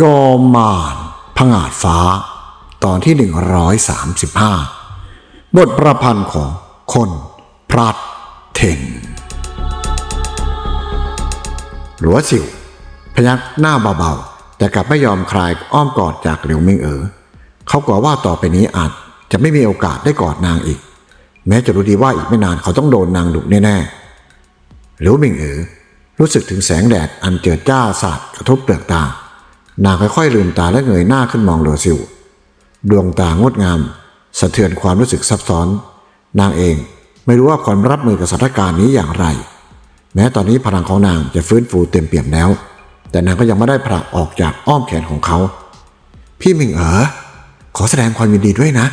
จอมมารผงาดฟ้า ตอนที่ 135 บทประพันธ์ของคนพลัดเทนหลัวสิวพยักหน้าเบาๆ แต่กลับไม่ยอมคลายอ้อมกอดจากเหลิวมิงเอ๋อเขากลัวว่าต่อไปนี้อาจจะไม่มีโอกาสได้กอดนางอีก แม้จะรู้ดีว่าอีกไม่นานเขาต้องโดนนางดุแน่ๆหลิวมิงเอ๋อรู้สึกถึงแสงแดดอันเจิดจ้าสาดกระทบเปลือกตา นางค่อยๆลืมตาและเงยหน้าขึ้นมองหลัวซิว ดวงตางดงาม สะเทือนความรู้สึกซับซ้อน นางเองไม่รู้ว่าควรรับมือกับสถานการณ์นี้อย่างไร แม้ตอนนี้พลังของนางจะฟื้นฟูเต็มเปี่ยมแล้ว แต่นางก็ยังไม่ได้ผลักออกจากอ้อมแขนของเขา พี่มิงเอ๋อขอแสดงความยินดีด้วยนะ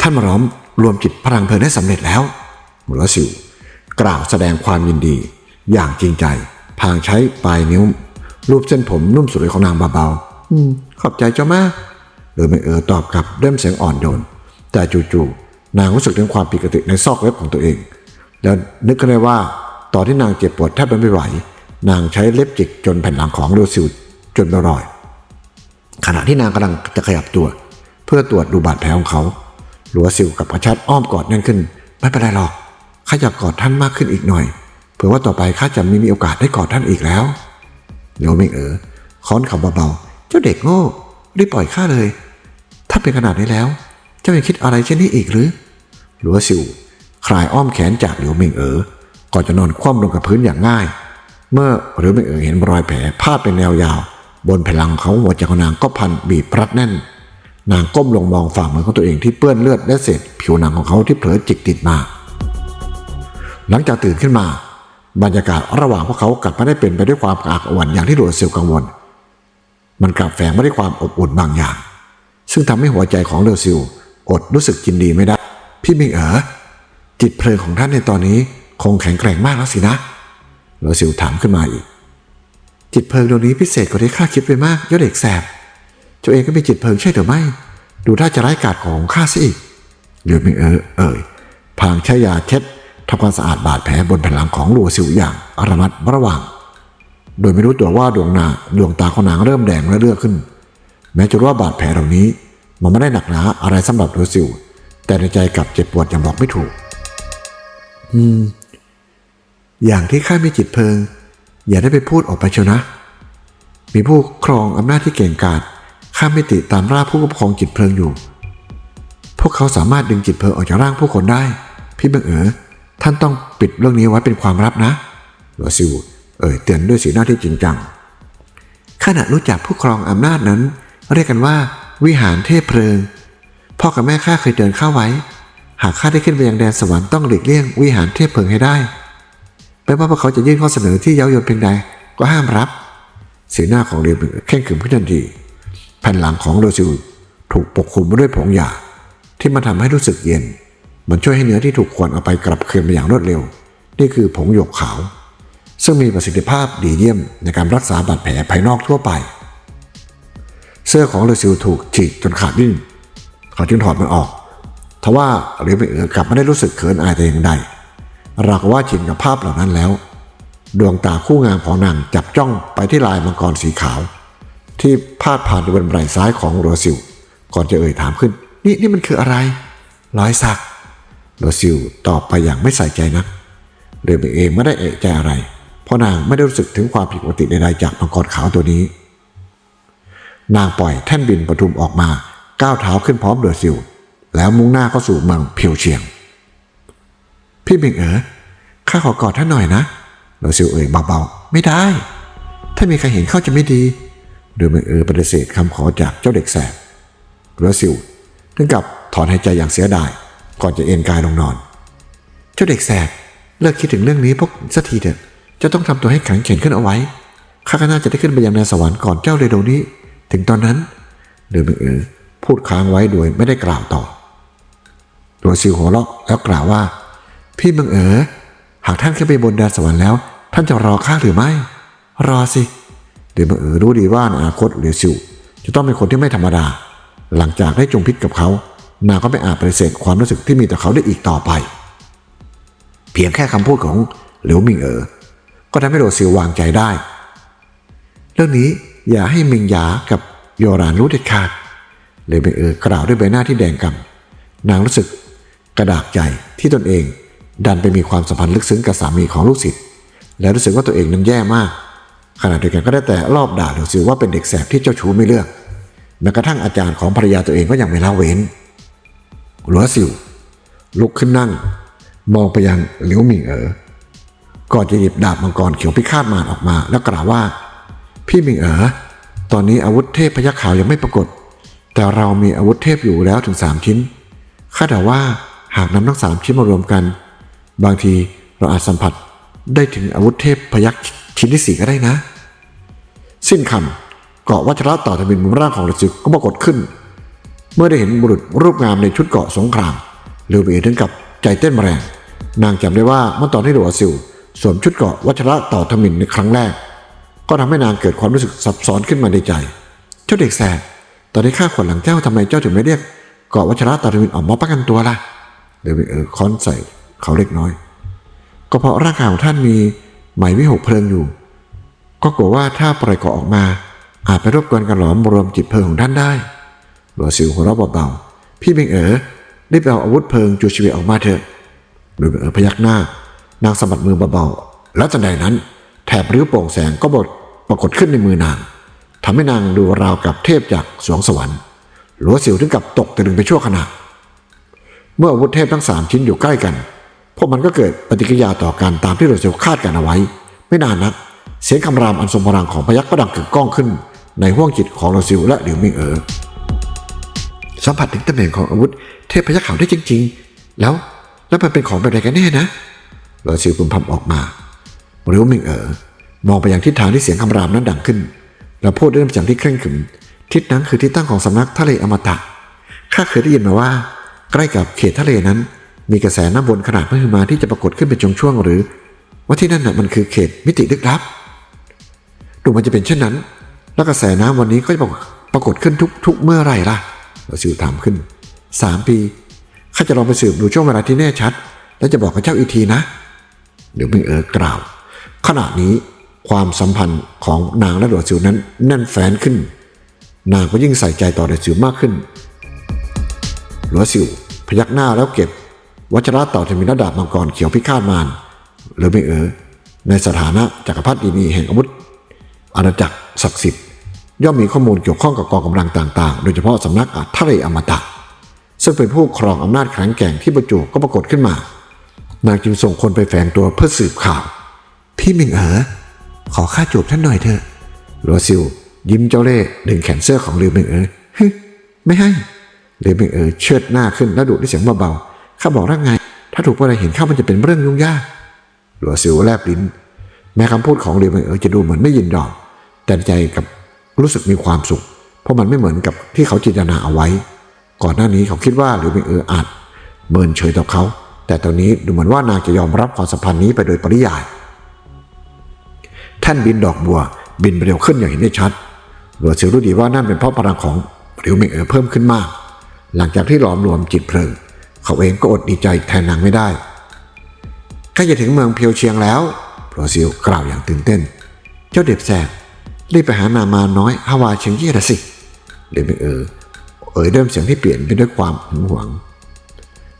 ท่านมาล้อมรวมจิตพลังเพลินได้สำเร็จแล้วหลัวซิวกล่าวแสดงความยินดี อย่างจริงใจพางใช้ปลายนิ้ว รูปเส้นผมนุ่มสวยของนางเบาๆอืม ขอบใจเจ้ามากโดยไม่เออตอบกลับด้วยเสียงอ่อนโยนแต่จู่ๆนางรู้สึกถึงความผิดปกติในซอกเล็บของตัวเอง แล้วนึกขึ้นได้ว่าตอนที่นางเจ็บปวดแทบจะไม่ไหว นางใช้เล็บจิกจนแผ่นหลังของโรซิลจนเป็นรอย ขณะที่นางกำลังจะขยับตัว เพื่อตรวจดูบาดแผลของเขาหลัวซิลกับกระชัดอ้อมกอดแน่นขึ้น ไม่เป็นไรหรอกข้าอยากกอดท่านมากขึ้นอีกหน่อย เผื่อว่าต่อไปข้าจะไม่มีโอกาสได้กอดท่านอีกแล้ว เหลียวเมงเอ๋อค้อนคำเบาๆ เจ้าเด็กโง่รีบปล่อยข้าเลย ถ้าเป็นขนาดนี้แล้ว เจ้ายังคิดอะไรเช่นนี้อีกหรือหลัวซิวคลายอ้อมแขนจากเหลียวเมงเอ๋อก่อนจะนอนคว่ำลงกับพื้นอย่างง่าย เมื่อหลียวเมงเอ๋อเห็นรอยแผลพาดเป็นแนวยาว บนแผ่นหลังเขาหัวใจของนางก็พันบีบรัดแน่น นางก้มลงมองฝ่ามือของตัวเองที่เปื้อนเลือดและเศษผิวหนังของเขาที่เผลอจิกติดมา หลังจากตื่นขึ้นมา บรรยากาศระหว่างพวกเขากลับไม่ได้เป็นไปด้วยความอักอ่วนอย่างที่หลัวเซลกังวล มันกลับแฝงมาด้วยความอบอุ่นบางอย่าง ซึ่งทำให้หัวใจของเรซิลอดรู้สึกยินดีไม่ได้ พี่มิงเอ๋อจิตเพลิงของท่านในตอนนี้คงแข็งแกร่งมากแล้วสินะเรซิลถามขึ้นมาอีก จิตเพลิงดวงนี้พิเศษกว่าที่ข้าคิดไปมากยอดเด็กแสบตัวเองก็มีจิตเพลิงใช่หรือไม่ ดูท่าจะไร้กาจของข้าซะอีกเดี๋ยวมิงเอ๋อเอ่ยพางใช้ยาเช็ด ทำความสะอาดบาดแผลบนแผ่นหลังของหลัวซิวอย่างระมัดระวัง โดยไม่รู้ตัวว่าดวงนาดวงตาของนางเริ่มแดงและเลือดขึ้น แม้จะรู้ว่าบาดแผลเหล่านี้มันไม่ได้หนักหนาอะไรสำหรับหลัวซิว แต่ในใจกลับเจ็บปวดอย่างบอกไม่ถูก อืม อย่างที่ข้ามีจิตเพลิง อย่าได้ไปพูดออกไปเชียวนะ มีผู้ครองอำนาจที่เก่งกาจข้าไม่ติตามร่าผู้ครอบครองจิตเพลิงอยู่ พวกเขาสามารถดึงจิตเพลิงออกจากร่างผู้คนได้ พี่บังเอ๋อ ท่านต้องปิดเรื่องนี้ไว้เป็นความลับนะหลัวซิวเอ่ยเตือนด้วยสีหน้าที่จริงจังขณะรู้จักผู้ครองอำนาจนั้น เรียกกันว่า วิหารเทพเพลิง พ่อกับแม่ข้าเคยเดินเข้าไว้ หากข้าได้ขึ้นไปยังแดนสวรรค์ต้องหลีกเลี่ยงวิหารเทพเพลิงให้ได้ไม่ว่าพวกเขาจะยื่นข้อเสนอที่เย้ายวนเพียงใดก็ห้ามรับ สีหน้าของเรียวเป็นแข่งขรึมขึ้นทันทีแผ่นหลังของโรซิลถูกปกคลุมด้วยผงหยาที่มันทำให้รู้สึกเย็น มันช่วยให้เนื้อที่ถูกขวนเอาไปกลับคืนไปอย่างรวดเร็ว นี่คือผงหยกขาว ซึ่งมีประสิทธิภาพดีเยี่ยมในการรักษาบาดแผลภายนอกทั่วไป เสื้อของโรซิลถูกฉีกจนขาดดิ้นเขาจึงถอดมันออกทว่าเรียวเป็นเออกลับไม่ได้รู้สึกเขินอายแต่อย่างใดเราก็ว่าชินกับภาพเหล่านั้นแล้ว ดวงตาคู่งามของนางจับจ้องไปที่ลายมังกรสีขาว ที่พาดผ่านบนไหล่ซ้ายของโรซิล ก่อนจะเอ่ยถามขึ้น นี่นี่มันคืออะไรรอยสัก โรซิลตอบไปอย่างไม่ใส่ใจนักเรเบเองไม่ได้เอะใจอะไร เพราะนางไม่ได้รู้สึกถึงความผิดปกติใดๆจากมังกรขาวตัวนี้ นางปล่อยแท่นบินประทุมออกมาก้าวเท้าขึ้นพร้อมโรซิล แล้วมุ่งหน้าเข้าสู่เมืองเพียวเชียง พี่บิงเอ๋อข้าขอกอดท่านหน่อยนะโรซิลเอ่ยเบาๆไม่ได้ ถ้ามีใครเห็นเข้าจะไม่ดีโดยบิงเอ๋อปฏิเสธคำขอจากเจ้าเด็กแสบโรซิลถึงกับถอนหายใจอย่างเสียดาย ก่อนจะเอนกายลงนอน เจ้าเด็กแสบเลิกคิดถึงเรื่องนี้พวกสักทีเถอะจะต้องทำตัวให้แข็งแกร่งขึ้นเอาไว้ข้าก็น่าจะได้ขึ้นไปยังแดนสวรรค์ก่อนเจ้าเรโดนี้ ถึงตอนนั้นเดอบิงเอ๋อพูดค้างไว้โดยไม่ได้กล่าวต่อโรซิลหัวเราะแล้วกล่าวว่า พี่บังเอ๋อหากท่านขึ้นไปบนแดนสวรรค์แล้ว ท่านจะรอข้าหรือไม่ รอสิเดี๋ยวบังเอ๋อรู้ดีว่าอนาคตเหลียวซิวจะต้องเป็นคนที่ไม่ธรรมดา หลังจากได้จงพิษกับเขา นางก็ไม่อาจปฏิเสธความรู้สึกที่มีต่อเขาได้อีกต่อไป เพียงแค่คำพูดของเหลียวมิงเอ๋อก็ทำให้โรซิลวางใจได้ เรื่องนี้อย่าให้มิงหยากับโยรานรู้เด็ดขาดเลยเมงเออกล่าวด้วยใบหน้าที่แดงกำนางรู้สึกกระดากใจที่ตนเอง ดันไปมีความสัมพันธ์ลึกซึ้งกับสามีของลูกศิษย์และรู้สึกว่าตัวเองนั้นแย่มาก ขณะเดียวกันก็ได้แต่รอบด่าหลวงซิวว่าเป็นเด็กแสบที่เจ้าชู้ไม่เลือกแม้กระทั่งอาจารย์ของภรรยาตัวเองก็ยังไม่ละเว้น หลัวซิวลุกขึ้นนั่ง มองไปยังหลิวหมิงเอ๋อก่อนจะหยิบดาบมังกรเขียวพิฆาตมารออกมา แล้วกล่าวว่า พี่หมิงเอ๋อตอนนี้อาวุธเทพพยัคฆ์ขาวยังไม่ปรากฏ แต่เรามีอาวุธเทพอยู่แล้วถึงสามชิ้นคาดเดาว่าหากนำทั้งสามชิ้นมารวมกัน บางทีเราอาจสัมผัสได้ถึงอาวุธเทพพยัคฆ์ชิ้นที่สี่ก็ได้นะ สิ้นคำเกาะวัชระต่อทวินบนร่างของฤาษีก็ปรากฏขึ้น เมื่อได้เห็นบุรุษรูปงามในชุดเกาะสงครามเรือเบียถึงกับใจเต้นแรง นางจำได้ว่าเมื่อตอนที่หลวงซิวสวมชุดเกาะวัชระต่อทมินในครั้งแรก ก็ทำให้นางเกิดความรู้สึกซับซ้อนขึ้นมาในใจ เจ้าเด็กแสบตอนนี้ข้าขวัญหลังเจ้าทำไมเจ้าถึงไม่เรียกเกาะวัชระต่อทมินออกมาประกันตัวล่ะเรือเบียเออค้อนใส่เขาเล็กน้อย ก็เพราะร่างกายของท่านมีไหมวิหกเพลิงอยู่ ก็กลัวว่าถ้าปล่อยเกาะออกมา อาจไปรบกวนกันหลอมรวมจิตเพลิงของท่านได้ หลวงซิวหัวเราะเบาๆ พี่เบงเอ๋อรีบเอาอาวุธเพลิงจูชีวิตออกมาเถอะหลวงเอ๋อพยักหน้า นางสะบัดมือเบาๆ แล้วทันใดนั้น แถบริ้วโปร่งแสงก็บดปรากฏขึ้นในมือนางทำให้นางดูราวกับเทพจากสวงสวรรค์ หลวงซิวถึงกับตกตะลึงไปชั่วขณะ เมื่ออาวุธเทพทั้งสามชิ้นอยู่ใกล้กัน พวกมันก็เกิดปฏิกิริยาต่อกันตามที่เราจะคาดกันเอาไว้ ไม่นานนัก เสียงคำรามอันทรงพลังของพยักก็ดังกึกก้องขึ้น ในห้วงจิตของเราซิวและหลิวมิงเอ๋อ สัมผัสถึงตำแหน่งของอาวุธ เทพพยักขาวได้จริง ๆ แล้วแล้วมันเป็นของแบบไหนกันแน่นะเราซิวพึมพำออกมาหลิวมิงเอ๋อมองไปยังทิศทางที่เสียงคำรามนั้นดังขึ้น แล้วพูดด้วยน้ำเสียงที่เคร่งขรึม ทิศนั้นคือที่ตั้งของสำนักทะเลอมตะข้าเคยได้ยินมาว่า ใกล้กับเขตทะเลนั้น มีกระแสน้ำวนขนาดมหึมาที่จะปรากฏขึ้นเป็นช่วงๆหรือ ว่าที่นั่นน่ะมันคือเขตมิติลึกลับดูมันจะเป็นเช่นนั้น แล้วกระแสน้ำวันนี้ก็จะปรากฏขึ้นทุกทุกเมื่อไรล่ะ เราสืบถามขึ้นสามปีข้าจะลองไปสืบดูช่วงเวลาที่แน่ชัด แล้วจะบอกกับเจ้าอีกทีนะ เดี๋ยวมิงเออกล่าว ขณะนี้ความสัมพันธ์ของนางและหลวงซิวนั้นแน่นแฟ้นขึ้น นางก็ยิ่งใส่ใจต่อหลวงซิวมากขึ้น หลวงซิวพยักหน้าแล้วเก็บ วัชระต่อธมินดาบมังกรเขียวพิฆาตมารหรือไม่เออในสถานะจักรพรรดินีแห่งอาวุธอาณาจักรศักดิ์สิทธิ์ ย่อมมีข้อมูลเกี่ยวข้องกับกองกำลังต่างๆ โดยเฉพาะสำนักอาทะเลอมตะ ซึ่งเป็นผู้ครองอำนาจแข็งแกร่งที่ประจุก็ปรากฏขึ้นมา นางจึงส่งคนไปแฝงตัวเพื่อสืบข่าว พี่มิงเอ๋อขอค่าจูบท่านหน่อยเถอะหลัวซิว ยิ้มเจ้าเล่ห์ดึงแขนเสื้อของลิวมิงเอ๋อฮึไม่ให้ลิวมิงเอ๋อเชิดหน้าขึ้นแล้วดุด้วยเสียงเบาๆข้าบอกแล้วไง ถ้าถูกอะไรเห็นเข้ามันจะเป็นเรื่องยุ่งยากหลัวซิวแลบลิ้น แม้คำพูดของเรียวเเอ๋อจะดูเหมือนไม่ยินยอมแต่ใจกับ รู้สึกมีความสุข เพราะมันไม่เหมือนกับที่เขาจินตนาเอาไว้ ก่อนหน้านี้เขาคิดว่าหรือเเอออาจเมินเฉยต่อเขา แต่ตอนนี้ดูเหมือนว่านางจะยอมรับความสัมพันธ์นี้ไปโดยปริยาย ท่านบินดอกบัว บินเร็วขึ้นอย่างเห็นได้ชัดหลวงเสียวรู้ดีว่านั่นเป็นเพราะพลังของหลิวเมงเอ๋อเพิ่มขึ้นมาก หลังจากที่หลอมรวมจิตเพลิง เขาเองก็อดดีใจแทนนางไม่ได้ใกล้จะถึงเมืองเพียวเชียงแล้วโรซิลกล่าวอย่างตื่นเต้น เจ้าเด็บแสบ รีบไปหานามาน้อยฮาวาเชียงเย่ละสิเดมิเออเอ่ยเดิมเสียงที่เปลี่ยนไปด้วยความหึงหวง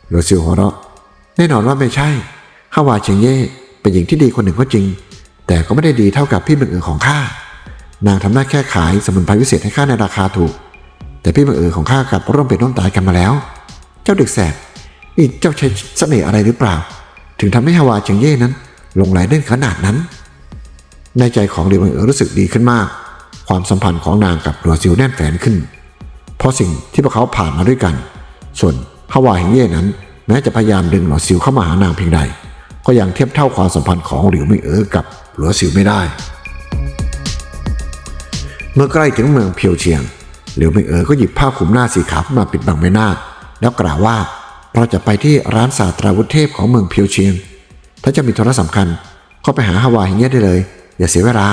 โรซิลหัวเราะแน่นอนว่าไม่ใช่ฮาวาเชียงเย่เป็นหญิงที่ดีคนหนึ่งก็จริง แต่ก็ไม่ได้ดีเท่ากับพี่มึงเอ๋อของข้านางทำหน้าแค่ขายสมุนไพรวิเศษให้ข้าในราคาถูก แต่พี่มึงเอ๋อของข้ากับร่วมเป็นร่วมตายกันมาแล้ว เจ้าเด็กแสบนี่เจ้าใช้เสน่ห์อะไรหรือเปล่า ถึงทำให้ฮาวาเชียงเย่นั้นหลงไหลได้ขนาดนั้น ในใจของเรียวเอ๋อรู้สึกดีขึ้นมาก ความสัมพันธ์ของนางกับหลัวซิวแน่นแฟนขึ้น เพราะสิ่งที่พวกเขาผ่านมาด้วยกัน ส่วนฮาวาเฮงเย่นั้น แม้จะพยายามดึงหลัวซิวเข้ามาหานางเพียงใด ก็ยังเทียบเท่าความสัมพันธ์ของหลิวมิงเอ๋อกับหลัวซิวไม่ได้ เมื่อใกล้ถึงเมืองเพียวเชียงหลิวมิงเอ๋อก็หยิบผ้าคลุมหน้าสีขาวขึ้นมาปิดบังใบหน้า แล้วกล่าวว่าเราจะไปที่ร้านศาสตราวุธเทพของเมืองเพียวเชียง ถ้าจะมีธุระสำคัญก็ไปหาฮาวายอย่างเงี้ยได้เลย อย่าเสียเวลา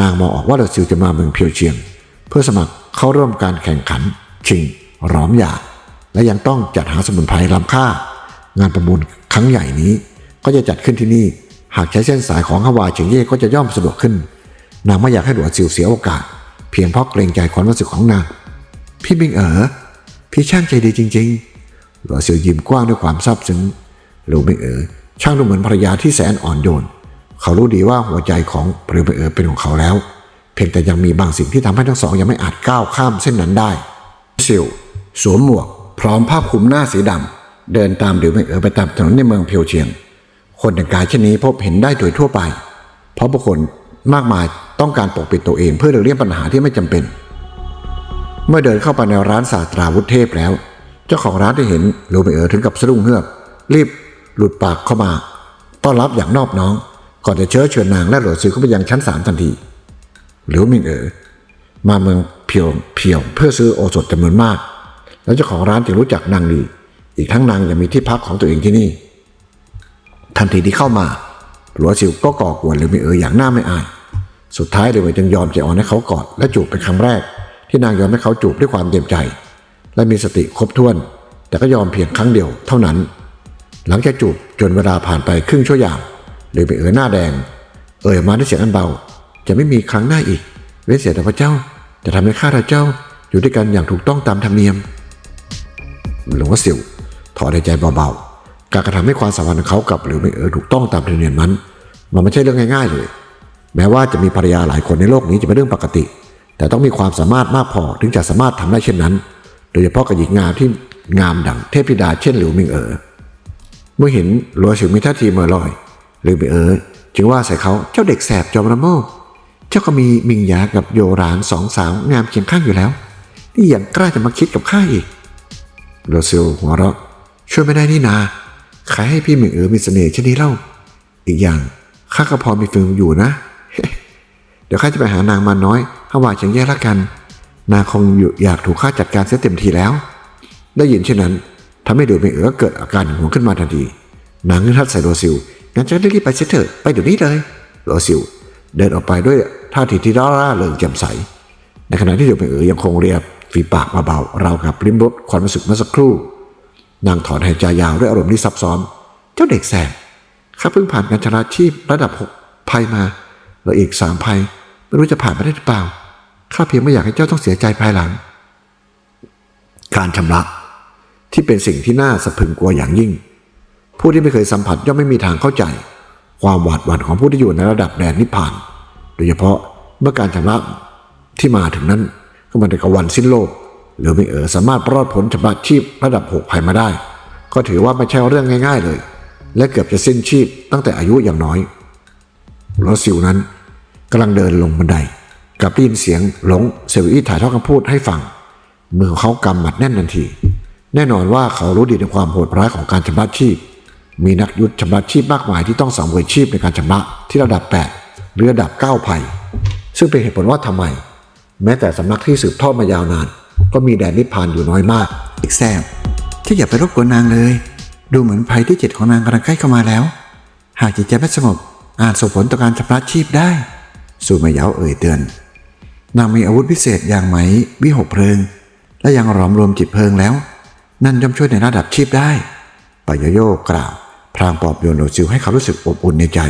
นางมองออกว่าเราซิวจะมาเมืองเพียวเชียง เพื่อสมัครเข้าร่วมการแข่งขัน ชิงร้อมหยาและยังต้องจัดหาสมุนไพรล้ำค่า งานประมูลครั้งใหญ่นี้ ก็จะจัดขึ้นที่นี่ หากใช้เส้นสายของฮาวายเฉียงเย่ก็จะย่อมสะดวกขึ้น นางไม่อยากให้หลวงซิวเสียโอกาส เพียงเพราะเกรงใจความรู้สึกของนางพี่มิงเอ๋อพี่ช่างใจดีจริง ๆ หลวงซิวยิ้มกว้างด้วยความซาบซึ้งหลวงมิงเอ๋อช่างดูเหมือนภรรยาที่แสนอ่อนโยน เขารู้ดีว่าหัวใจของหลวงมิงเอ๋อเป็นของเขาแล้ว เพียงแต่ยังมีบางสิ่งที่ทำให้ทั้งสองยังไม่อาจก้าวข้ามเส้นนั้นได้ซิวสวมหมวก พร้อมผ้าคลุมหน้าสีดำเดินตามหลิวเมิงเอ๋อไปตามถนนในเมืองเพียวเชียง คนแต่งกายเช่นนี้พบเห็นได้โดยทั่วไป เพราะบุคคลมากมายต้องการปกปิดตัวเองเพื่อหลีกเลี่ยงปัญหาที่ไม่จำเป็น เมื่อเดินเข้าไปในร้านศาสตราวุธเทพแล้ว เจ้าของร้านได้เห็นหลิวเมิงเอ๋อถึงกับสะดุ้งเฮือกรีบหลุดปากเข้ามา ต้อนรับอย่างนอบน้อง ก่อนจะเชิญเชิญนางและหลวงซื้อเข้าไปยังชั้นสามทันที หลิวมิงเอ๋อมาเมืองเพียวเพียวเพื่อซื้อโอสถจำนวนมาก แล้วเจ้าของร้านจึงรู้จักนางดี อีกทั้งนางยังมีที่พักของตัวเองที่นี่ ทันทีที่เข้ามา หลวซิวก็ก่อกวนหลิวมิงเอ๋ออย่างหน้าไม่อาย สุดท้ายหลิวมิงจึงยอมใจอ่อนให้เขากอดและจูบเป็นครั้งแรก ที่นางยอมให้เขาจูบด้วยความเต็มใจ และมีสติครบถ้วน แต่ก็ยอมเพียงครั้งเดียวเท่านั้น หลังจากจูบจนเวลาผ่านไปครึ่งชั่วโม งหลิวมิงเอ๋อหน้าแดง เอ่ยมาด้วยเสียงอันเบา จะไม่มีครั้งหน้าอีก เว้นเสียแต่พระเจ้า จะทำให้ข้าพราเจ้าอยู่ด้วยกันอย่างถูกต้องตามธรรมเนียม หลวงสิวถอนใจเบาๆ การกระทำให้ความสัมพันธ์ของเขากับหรือไม่เออถูกต้องตามธรรมเนียมนั้นมันไม่ใช่เรื่องง่ายๆเลย แม้ว่าจะมีภรรยาหลายคนในโลกนี้จะเป็นเรื่องปกติ แต่ต้องมีความสามารถมากพอถึงจะสามารถทำได้เช่นนั้น โดยเฉพาะกับหญิงงามที่งามดังเทพธิดาเช่นหลิวมิงเอ๋อเมื่อเห็นหลัวสิวมีท่าทีเมื่อลอย หรือมิงเอ๋อจึงว่าใส่เขาเจ้าเด็กแสบจอมระโมกเจ้าก็มีมิงหยากับโยรานสองสาวงามเคียงข้างอยู่แล้ว นี่ยังกล้าจะมาคิดกับข้าอีกโรซิลหัวเราะช่วยไม่ได้นี่นาใครให้พี่หมิงเอ๋อมีเสน่ห์เช่นนี้เล่า อีกอย่างข้าก็พอมีฟิลอยู่นะ เดี๋ยวข้าจะไปหานางมาน้อยถ้าว่าจังแย่ละกัน นางคงอยู่อยากถูกข้าจัดการเสียเต็มทีแล้ว ได้ยินเช่นนั้นทำให้ดูหมิงเอ๋อเกิดอาการหึงหวงขึ้นมาทันทีนางนึกทัดใส่โรซิล งั้นจะรีบไปเสียเถอะไปเดี๋ยวนี้เลยโรซิลเดินออกไปด้วยท่าทีที่ร่าเริงแจ่มใส ในขณะที่ดูหมิงเอ๋อยังคงเรียบฝีปากเบาๆเรากับริมรสความรู้สึกเมื่อสักครู่นางถอนหายใจยาวด้วยอารมณ์ที่ซับซ้อน เจ้าเด็กแสบข้าเพิ่งผ่านการชนะชีพระดับหกภัยมาแล้วอีกสามภัยไม่รู้จะผ่านไปได้หรือเปล่าข้าเพียงไม่อยากให้เจ้าต้องเสียใจภายหลัง การชำระที่เป็นสิ่งที่น่าสะพึงกลัวอย่างยิ่ง ผู้ที่ไม่เคยสัมผัสย่อมไม่มีทางเข้าใจ ความหวาดหวั่นของผู้ที่อยู่ในระดับแดนนิพพาน โดยเฉพาะเมื่อการชำระที่มาถึงนั้นก็มาในกวันสิ้นโลก หรือไม่เออสามารถรอดพ้นชำระชีพระดับหกภัยมาได้ ก็ถือว่าไม่ใช่เรื่องง่าย ๆ เลย และเกือบจะสิ้นชีพตั้งแต่อายุอย่างน้อยรถสิวนั้นกำลังเดินลงบันไดกับได้ยินเสียงหลงเซลอี้ถ่ายทอดคำพูดให้ฟังมือของเขากำหมัดแน่นทันที แน่นอนว่าเขารู้ดีในความโหดร้ายของการชำระชีพ มีนักยุทธชำระชีพมากมายที่ต้องสังเวยชีพในการชำระที่ระดับ 8 หรือระดับ9ภัย ซึ่งเป็นเหตุผลว่าทำไม แม้แต่สำนักที่สืบทอดมายาวนาน ก็มีแดนนิพพานอยู่น้อยมาก อีกแซมที่อย่าไปรบกวนนางเลย ดูเหมือนภัยที่เจ็ดของนางกำลังใกล้เข้ามาแล้ว หากจิตใจไม่สงบอาจส่งผลต่อการชำระชีพได้สูมาเหยาเอ่ยเตือน นางมีอาวุธพิเศษอย่างไหมวิหกเพลิง และยังหลอมรวมจิตเพลิงแล้ว นั่นย่อมช่วยในระดับชีพได้ปายโยกล่าวพ รางปลอบโยนโรซิวให้เขารู้สึกอบอุ่นในใจ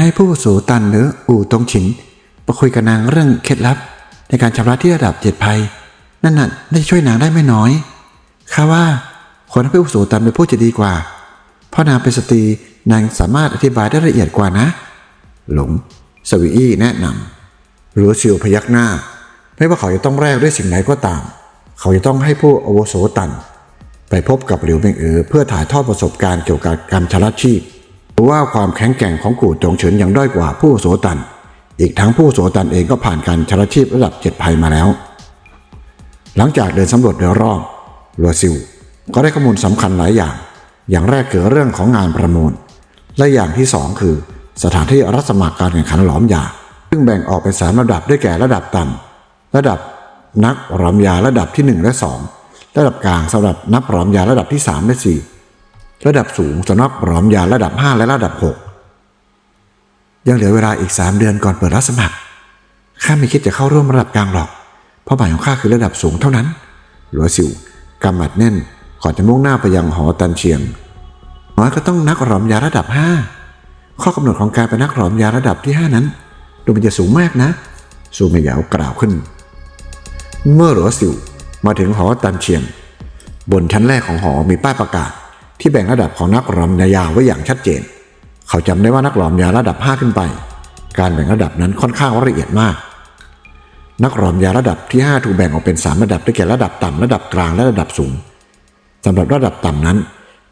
ให้ผู้โสตันหรืออู่ตงฉินมาคุยกับนางเรื่องเคล็ดลับ ในการชำระที่ระดับเจ็ดภัย นั่นน่ะได้ช่วยนางได้ไม่น้อยข้าว่าคนที่ผู้โสตันเป็นผู้จะดีกว่า เพราะนางเป็นสตรีนางสามารถอธิบายได้ละเอียดกว่านะ หลงสวีอี้แนะนำหรือซิวพยักหน้า ไม่ว่าเขาจะต้องแลกด้วยสิ่งไหนก็ตาม เขาจะต้องให้ผู้อาวุโสตัน ไปพบกับหลิวเมงเอ๋อเพื่อถ่ายทอดประสบการณ์เกี่ยวกับการชำระชีพรือว่าความแข็งแกร่งของกู่จงเฉินยังด้อยกว่าผู้โสตัน อีกทั้งผู้โสตันเองก็ผ่านการชำระชีพระดับเจ็ดภัยมาแล้ว หลังจากเดินสำรวจโดยรอบลัวซิวก็ได้ข้อมูลสำคัญหลายอย่าง อย่างแรกคือเรื่องของงานประมูล และอย่างที่สองคือ สถานที่รับสมัครการแข่งขันหลอมยา ซึ่งแบ่งออกเป็นสามระดับได้แก่ระดับต่ำระดับนักหลอมยาระดับที่หนึ่งและสอง ระดับกลางสำหรับนักหลอมยาระดับที่สามและสี่ระดับสูงสำหรับหลอมยาระดับห้าและระดับหกยังเหลือเวลาอีกสามเดือนก่อนเปิดรับสมัคร ข้าไม่คิดจะเข้าร่วมระดับกลางหรอก เพราะหมายของข้าคือระดับสูงเท่านั้น หลัวสิวกำหมัดแน่นก่อนจะมุ่งหน้าไปยังหอตันเชียงน้อยก็ต้องนักหลอมยาระดับห้าข้อกำหนดของการเป็นนักหลอมยาระดับที่ห้านั้นดูมันจะสูงมากนะซูเมยาวกล่าวขึ้น เมื่อหลัวสิว มาถึงหอตันเชียนบนชั้นแรกของหอมีป้ายประกาศ ที่แบ่งระดับของนักรอมยาไว้อย่างชัดเจน เขาจำได้ว่านักรอมยาระดับ 5 ขึ้นไป การแบ่งระดับนั้นค่อนข้างละเอียดมาก นักรอมยาระดับที่ 5 ถูกแบ่งออกเป็น 3 ระดับได้แก่ระดับต่ำระดับกลางและระดับสูงสำหรับระดับต่ำนั้น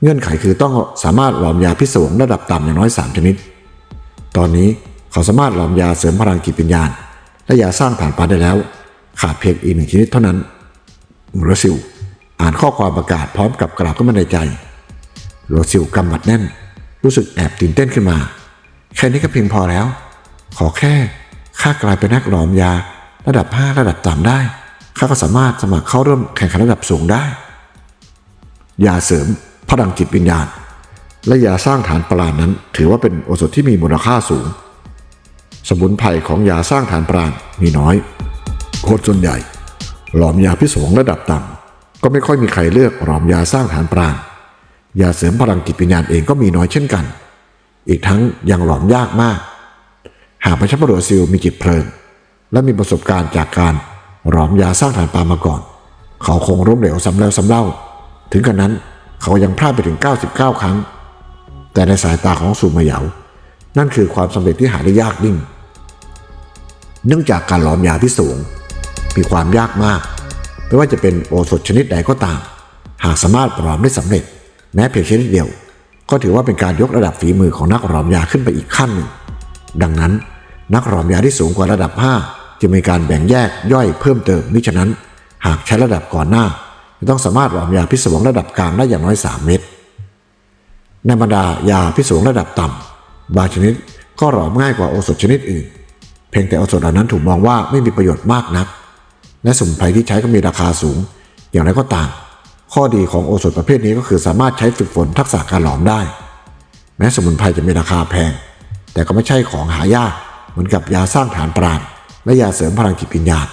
เงื่อนไขคือต้องสามารถหลอมยาพิศวงระดับต่ำอย่างน้อย 3 ชนิด ตอนนี้เขาสามารถหลอมยาเสริมพลังจิตวิญญาณ และยาสร้างฐานปานได้แล้ว ขาดเพียงอีกหนึ่งชนิดเท่านั้น โรซิล อ่านข้อความประกาศพร้อมกับกล่าวขึ้นมาในใจ โรซิลกำหมัดแน่น รู้สึกแอบตื่นเต้นขึ้นมา แค่นี้ก็เพียงพอแล้ว ขอแค่ข้ากลายเป็นนักหลอมยา ระดับ 5 ระดับต่ำได้ ข้าก็สามารถสมัครเข้าร่วมแข่งขันระดับสูงได้ ยาเสริมพลังจิตวิญญาณ และยาสร้างฐานปราณนั้น ถือว่าเป็นโอสถที่มีมูลค่าสูง สมุนไพรของยาสร้างฐานปราณมีน้อยคนส่วนใหญ่ หลอมยาพิศวงระดับต่ำก็ไม่ค่อยมีใครเลือกหลอมยาสร้างฐานปราณยาเสริมพลังจิตวิญญาณเองก็มีน้อยเช่นกัน อีกทั้งยังหลอมยากมาก หากพระชัพพโรซิลมีจิตเพลิงและมีประสบการณ์จากการหลอมยาสร้างฐานปรามาก่อน เขาคงล้มเหลวซ้ำแล้วซ้ำเล่า ถึงกันนั้นเขายังพลาดไปถึง 99 ครั้ง แต่ในสายตาของสูมาเหยา นั่นคือความสำเร็จที่หาได้ยากยิ่ง เนื่องจากการหลอมยาที่สูง มีความยากมาก ไม่ว่าจะเป็นโอสถชนิดใดก็ตาม หากสามารถหลอมได้สำเร็จ แม้เพียงชนิดเดียว ก็ถือว่าเป็นการยกระดับฝีมือของนักหลอมยาขึ้นไปอีกขั้นหนึ่ง ดังนั้น นักหลอมยาที่สูงกว่าระดับ 5 จะมีการแบ่งแยกย่อยเพิ่มเติมมิฉะนั้น หากใช้ระดับก่อนหน้าจะต้องสามารถหลอมยาพิศวงระดับกลางได้อย่างน้อย 3 เม็ดในบรรดายาพิษสงระดับต่ำบางชนิดก็หลอมง่ายกว่าโอสถชนิดอื่น เพียงแต่โอสถเหล่านั้นถูกมองว่าไม่มีประโยชน์มากนัก และสมุนไพรที่ใช้ก็มีราคาสูง อย่างไรก็ตาม ข้อดีของโอสถประเภทนี้ก็คือสามารถใช้ฝึกฝนทักษะการหลอมได้ แม้สมุนไพรจะมีราคาแพง แต่ก็ไม่ใช่ของหายากเหมือนกับยาสร้างฐานปราณและยาเสริมพลังจิตวิญญาณ